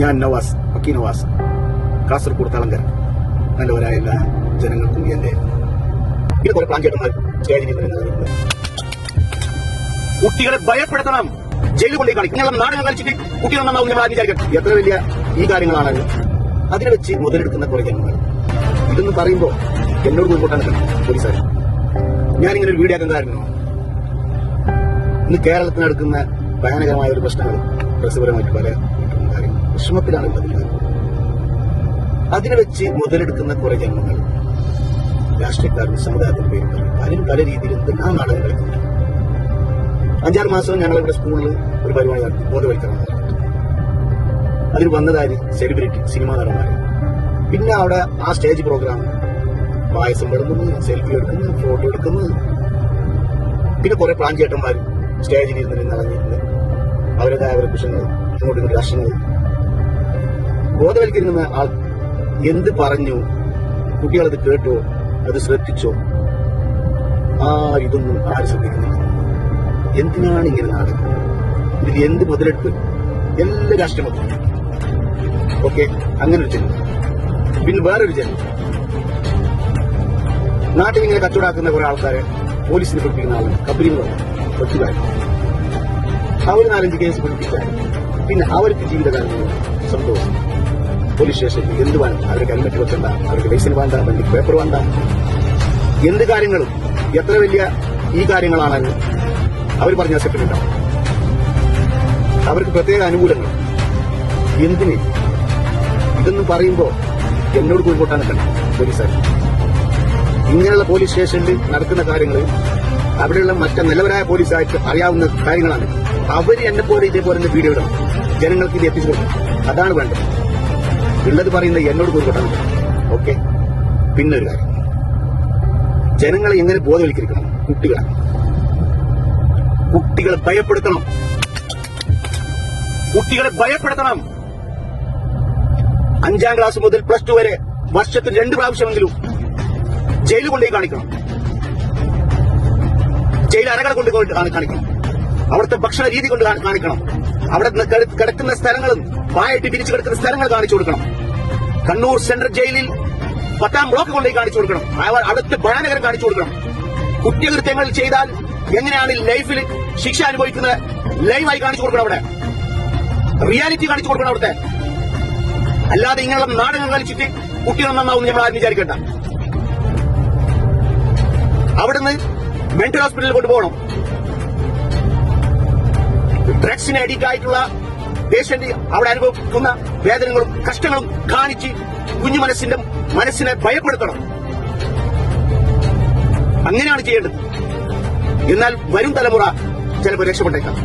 ഞാൻ നവാസ് പക്കി നവാസ്. കാസർഗോഡ് തളങ്കര. നല്ലവരായ എല്ലാ ജനങ്ങൾക്കും എന്റെ ഇത് പ്ലാൻ ചേട്ടന്മാർ സ്റ്റേജിൽ ഇരുന്ന് കുട്ടികളെ ഭയപ്പെടുത്തണം. ജയിലിൽ കൊണ്ടേ കാണിക്കും നിങ്ങളെ നാടകം കളിച്ചിട്ട് കുട്ടികൾ നന്നാവും നമ്മൾ ആദ്യം എത്ര വലിയ ഈ കാര്യങ്ങളാണ് അതിനെ വെച്ച് മുതലെടുക്കുന്ന കുറെ ജനങ്ങൾ ഇതെന്ന് പറയുമ്പോ എന്നോട് മുൻപോട്ടാണ് പോലീസുകാർ. ഞാനിങ്ങനെ ഒരു വീഡിയോ ആക്കാൻ ഇന്ന് കേരളത്തിൽ നടക്കുന്ന ഭയാനകമായ ഒരു പ്രശ്നങ്ങൾ പ്രസവപരമായിട്ട് പല വിഷമത്തിലാണ് പതിക്കുന്നത്. അതിനെ വെച്ച് മുതലെടുക്കുന്ന കുറെ ജന്മങ്ങൾ രാഷ്ട്രീയക്കാരുടെ സമുദായത്തിന്റെ പേരിൽ പറയും. പലരും പല രീതിയിൽ എന്തെല്ലാം നാടകം കളിക്കുന്നു അഞ്ചാറ് മാസം ഞങ്ങളിവിടെ സ്കൂളിൽ ഒരു പരിപാടി നടത്തി. ബോധവൽക്കരണം. അതിൽ വന്നതായി സെലിബ്രിറ്റി സിനിമാ നടന്മാർ പിന്നെ അവിടെ ആ സ്റ്റേജ് പ്രോഗ്രാം പായസം പെടുന്നു സെൽഫി എടുക്കുന്നത് ഫോട്ടോ എടുക്കുന്നത് പിന്നെ കുറെ പ്ലാൻ ചേട്ടന്മാരും സ്റ്റേജിൽ ഇരുന്ന് നിറഞ്ഞിരുന്ന് അവരുടേതായ അവരുടെ വിഷയങ്ങൾ ഇങ്ങോട്ടും രാഷ്ട്രങ്ങൾ ബോധവൽക്കരിക്കുന്ന ആൾ എന്ത് പറഞ്ഞു? കുട്ടികളത് കേട്ടോ? അത് ശ്രദ്ധിച്ചോ? ആ ഇതൊന്നും ആര് ശ്രദ്ധിക്കുന്നില്ല. എന്തിനാണ് ഇങ്ങനെ നടക്കുന്നത്? ഇതിൽ എന്ത് മുതലെടുപ്പ്? എല്ലാ രാഷ്ട്രമൊക്കെ ഓക്കെ അങ്ങനെ ഒരു ജനം. പിന്നെ വേറൊരു ജനം. നാട്ടിൽ ഇങ്ങനെ കച്ചവടാക്കുന്ന കുറെ ആൾക്കാരെ പോലീസിനെ പിടിപ്പിക്കുന്ന ആളും കബരി കൊച്ചുകാരും അവർ നാലഞ്ച് കേസ് പിടിപ്പിച്ചാൽ പിന്നെ അവർക്ക് ജീവിതകാലം സന്തോഷം. പോലീസ് സ്റ്റേഷനിൽ എന്ത് വേണം അവർക്ക് ഹെൽമെറ്റ് വെക്കണ്ട അവർക്ക് ലൈസൻസ് വേണ്ട വണ്ടി പേപ്പർ വേണ്ട. എന്ത് കാര്യങ്ങളും എത്ര വലിയ ഈ കാര്യങ്ങളാണെന്ന് അവർ പറഞ്ഞ അക്സെപ്റ്റ് അവർക്ക് പ്രത്യേക അനുകൂലങ്ങൾ. എന്തിന്? ഇതൊന്നും പറയുമ്പോ എന്നോട് കോഴിക്കോട്ടാണ് കണ്ടത് പോലീസുകാർ ഇങ്ങനെയുള്ള പോലീസ് സ്റ്റേഷനിൽ നടക്കുന്ന കാര്യങ്ങൾ അവിടെയുള്ള മറ്റു നിലവരായ പോലീസായിട്ട് അറിയാവുന്ന കാര്യങ്ങളാണ്. അവർ എന്നെ പോലെ ഇതേപോലെ വീഡിയോ ഇടണം. ജനങ്ങൾക്ക് ഇത് എത്തിച്ചു കൊടുക്കണം. അതാണ് വേണ്ടത്. ഉള്ളത് പറയുന്നത് എന്നോട് കോഴിക്കോട്ടാണ് ഓക്കെ. പിന്നെ ഒരു കാര്യം. ജനങ്ങളെ എങ്ങനെ ബോധവൽക്കരിക്കണം? കുട്ടികളെ. കുട്ടികളെ ഭയപ്പെടുത്തണം. കുട്ടികളെ ഭയപ്പെടുത്തണം. അഞ്ചാം ക്ലാസ് മുതൽ പ്ലസ് ടു വരെ വർഷത്തിൽ രണ്ട് പ്രാവശ്യമെങ്കിലും ജയിലിൽ കൊണ്ടുപോയി കാണിക്കണം. ജയിൽ അരകളെ കൊണ്ട് കാണിക്കണം. അവിടുത്തെ ഭക്ഷണ രീതി കൊണ്ട് കാണിക്കണം. അവിടെ കിടക്കുന്ന സ്ഥലങ്ങളും പായട്ടി പിരിച്ചു കിടക്കുന്ന സ്ഥലങ്ങൾ കാണിച്ചു കൊടുക്കണം. കണ്ണൂർ സെൻട്രൽ ജയിലിൽ പത്താം ബ്ലോക്ക് കൊണ്ടുപോയി കാണിച്ചു കൊടുക്കണം. അവർ അവിടുത്തെ ഭയാനകരം കാണിച്ചു കൊടുക്കണം. കുറ്റകൃത്യങ്ങൾ ചെയ്താൽ എങ്ങനെയാണ് ലൈഫിൽ ശിക്ഷ അനുഭവിക്കുന്നത്? ലൈവായി കാണിച്ചു കൊടുക്കണം അവിടെ. റിയാലിറ്റി കാണിച്ചു കൊടുക്കണം അവിടുത്തെ. അല്ലാതെ ഇങ്ങനെയുള്ള നാടകം കളിച്ചിട്ട് കുട്ടികൾ നന്നാവും നമ്മൾ ആരും വിചാരിക്കണ്ട. അവിടുന്ന് മെന്റൽ ഹോസ്പിറ്റലിൽ കൊണ്ടുപോകണം. ഡ്രഗ്സിന് അഡിക്റ്റ് ആയിട്ടുള്ള പേഷ്യന്റ് അവിടെ അനുഭവിക്കുന്ന വേദനകളും കഷ്ടങ്ങളും കാണിച്ച് കുഞ്ഞു മനസ്സിന്റെ മനസ്സിനെ ഭയപ്പെടുത്തണം. അങ്ങനെയാണ് ചെയ്യേണ്ടത്. എന്നാൽ വരും തലമുറ ചിലപ്പോൾ രക്ഷപ്പെട്ടേക്കാം.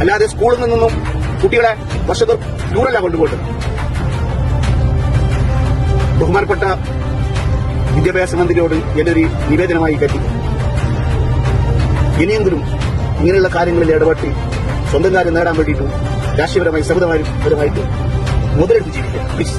അല്ലാതെ സ്കൂളിൽ നിന്നൊന്നും കുട്ടികളെ വർഷത്തിൽ ദൂരല്ല കൊണ്ടുപോയിട്ട് ബഹുമാനപ്പെട്ട വിദ്യാഭ്യാസ മന്ത്രിയോട് എന്റെ ഒരു നിവേദനമായി കറ്റി ഇനിയെങ്കിലും ഇങ്ങനെയുള്ള കാര്യങ്ങളിൽ ഇടപെട്ട് സ്വന്തം കാര്യം നേടാൻ വേണ്ടിയിട്ടും രാഷ്ട്രീയപരമായി സമുദായപരമായിട്ട് മുതലെടുത്ത് ജീവിക്കുക. പ്ലീസ്